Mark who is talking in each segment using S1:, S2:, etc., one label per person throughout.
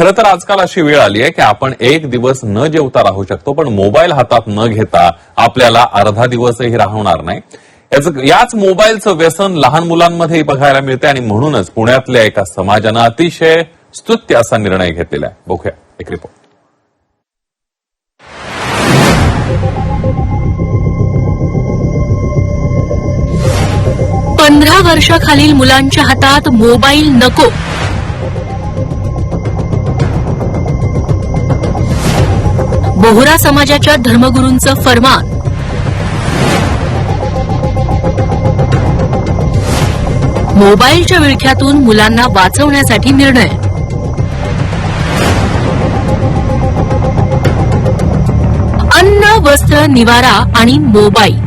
S1: खरं तर आजकाल अशी वेळ आली आहे की आपण एक दिवस न जेवता राहू शकतो पण मोबाईल हातात न घेता आपल्याला अर्धा दिवसही राहणार नाही. याचं- याच मोबाईलचं व्यसन लहान मुलांमध्येही बघायला मिळते आणि म्हणूनच पुण्यातल्या एका समाजानं अतिशय स्तुत्य असा निर्णय घेतलेला आहे. बघूया एक रिपोर्ट
S2: पंधरा वर्षाखालील मुलांच्या हातात मोबाईल नको. बोहरा समाजाच्या धर्मगुरूंचं फरमान. मोबाईलच्या विळख्यातून मुलांना वाचवण्यासाठी निर्णय. अन्न वस्त्र निवारा आणि मोबाईल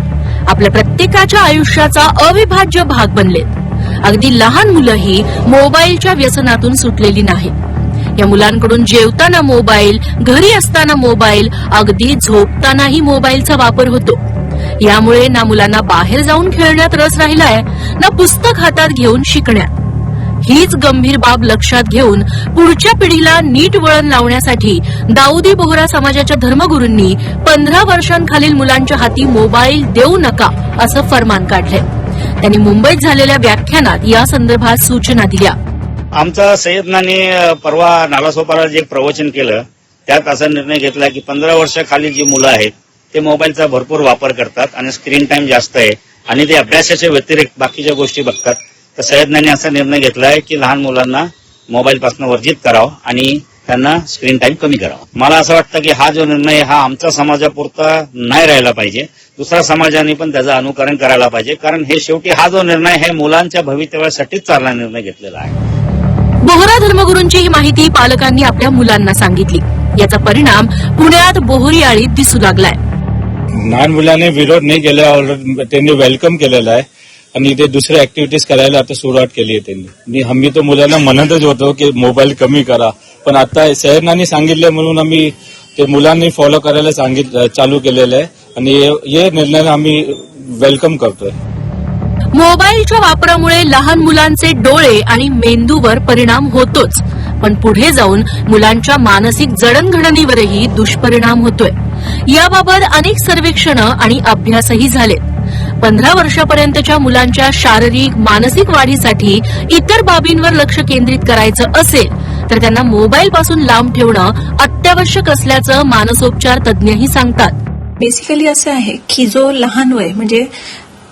S2: आपल्या प्रत्येकाच्या आयुष्याचा अविभाज्य भाग बनलेत. अगदी लहान मुलंही मोबाईलच्या व्यसनातून सुटलेली नाहीत. या मुलांकडून जेवताना मोबाईल घरी असताना मोबाईल अगदी झोपतानाही मोबाईलचा वापर होतो. यामुळे ना मुलांना बाहेर जाऊन खेळण्यात रस राहिलाय ना पुस्तक हातात घेऊन शिकण्यात. हीच गंभीर बाब लक्षात घेऊन पुढच्या पिढीला नीट वळण लावण्यासाठी दाऊदी बोहरा समाजाच्या धर्मगुरूंनी पंधरा वर्षांखालील मुलांच्या हाती मोबाईल देऊ नका असं फरमान काढलंय. त्यांनी मुंबईत झालेल्या व्याख्यानात या संदर्भात सूचना दिल्या.
S3: आमचा सय्यदनाने परवा नालासोपारा जे प्रवचन केलं त्यात असा निर्णय घेतला की पंधरा वर्षाखाली जी मुलं आहेत ते मोबाईलचा भरपूर वापर करतात आणि स्क्रीन टाइम जास्त आहे आणि ते अभ्यासाच्या व्यतिरिक्त बाकीच्या गोष्टी बघतात. तर सय्यदनाने असा निर्णय घेतला आहे की लहान मुलांना मोबाईलपासून वर्जित करावं आणि त्यांना स्क्रीन टाइम कमी करावा. मला असं वाटतं की हा जो निर्णय हा आमच्या समाजापुरता नाही राहिला पाहिजे. दुसऱ्या समाजाने पण त्याचं अनुकरण करायला पाहिजे. कारण हे शेवटी हा जो निर्णय हे मुलांच्या भवितव्यासाठीच चालला निर्णय घेतलेला आहे.
S2: बोहरा धर्मगुरूंची ही माहिती पालकांनी आपल्या मुलांना सांगितली. याचा परिणाम पुण्यात बोहरी आळीत दिसू लागलाय.
S4: लहान मुलाने विरोध नाही केला त्यांनी वेलकम केलेला आहे. आणि ते दुसऱ्या ऍक्टिव्हिटीज करायला आता सुरुवात केली आहे त्यांनी. आम्ही तो मुलांना म्हणतच होतो की मोबाईल कमी करा. पण आता सैरनानी सांगितलं म्हणून आम्ही ते मुलांनी फॉलो करायला सांगित चालू केलेलं आहे. आणि हे निर्णय आम्ही वेलकम करतोय.
S2: मोबाईलच्या वापरामुळे लहान मुलांचे डोळे आणि मेंदूवर परिणाम होतोच. पण पुढे जाऊन मुलांच्या मानसिक जडणघडणीवरही दुष्परिणाम होतोय. याबाबत अनेक सर्वेक्षणं आणि अभ्यासही झालेत. पंधरा वर्षापर्यंतच्या मुलांच्या शारीरिक मानसिक वाढीसाठी इतर बाबींवर लक्ष केंद्रित करायचं असेल तर त्यांना मोबाईल पासून लांब ठेवणं अत्यावश्यक असल्याचं मानसोपचार तज्ज्ञही सांगतात.
S5: बेसिकली असं आहे की जो लहान वय म्हणजे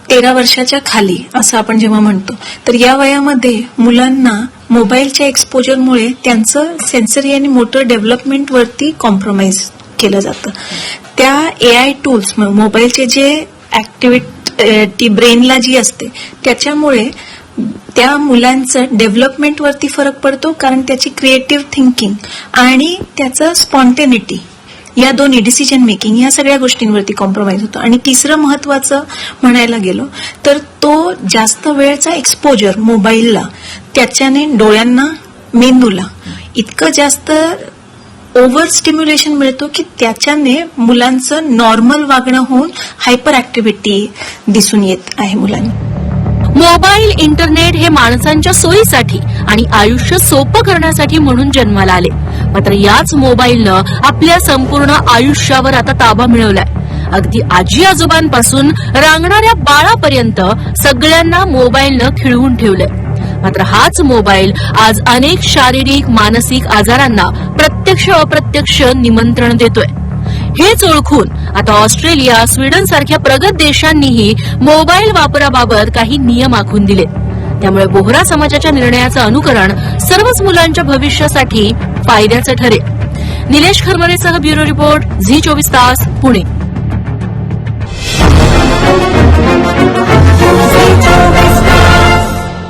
S5: तेरा वर्षाच्या खाली असं आपण जेव्हा म्हणतो तर या वयामध्ये मुलांना मोबाईलच्या एक्सपोजरमुळे त्यांचं सेन्सरी आणि मोटर डेव्हलपमेंटवरती कॉम्प्रोमाइज केलं जातं. त्या ए आय टूल्स मोबाईलचे जे ऍक्टिव्हिटी ब्रेनला जी असते त्याच्यामुळे त्या मुलांचं डेव्हलपमेंटवरती फरक पडतो कारण त्याची क्रिएटिव्ह थिंकिंग आणि त्याचं स्पॉन्टेनिटी या दोन्ही डिसिजन मेकिंग या सगळ्या गोष्टींवरती कॉम्प्रोमाइज होतो. आणि तिसरं महत्वाचं म्हणायला गेलो तर तो जास्त वेळचा एक्सपोजर मोबाईलला त्याच्याने डोळ्यांना मेंदूला इतकं जास्त ओव्हर स्टिम्युलेशन मिळतो की त्याच्याने मुलांचं नॉर्मल वागणं होऊन हायपर ऍक्टिव्हिटी दिसून येत आहे मुलांना.
S2: मोबाईल इंटरनेट हे माणसांच्या सोयीसाठी आणि आयुष्य सोपं करण्यासाठी म्हणून जन्माला आले. मात्र याच मोबाईलनं आपल्या संपूर्ण आयुष्यावर आता ताबा मिळवलाय. अगदी आजी आजोबांपासून रांगणाऱ्या बाळापर्यंत सगळ्यांना मोबाईलनं खिळवून ठेवलंय. मात्र हाच मोबाईल आज अनेक शारीरिक मानसिक आजारांना प्रत्यक्ष अप्रत्यक्ष निमंत्रण देतोय. हेच ओळखून आता ऑस्ट्रेलिया स्वीडन सारख्या प्रगत देशांनीही मोबाईल वापराबाबत काही नियम आखून दिले त्यामुळे बोहरा समाजाच्या निर्णयाचं अनुकरण सर्वच मुलांच्या भविष्यासाठी फायद्याचं ठरेल. निलेश खरमरेसह ब्युरो रिपोर्ट झी चोवीस तास पुणे.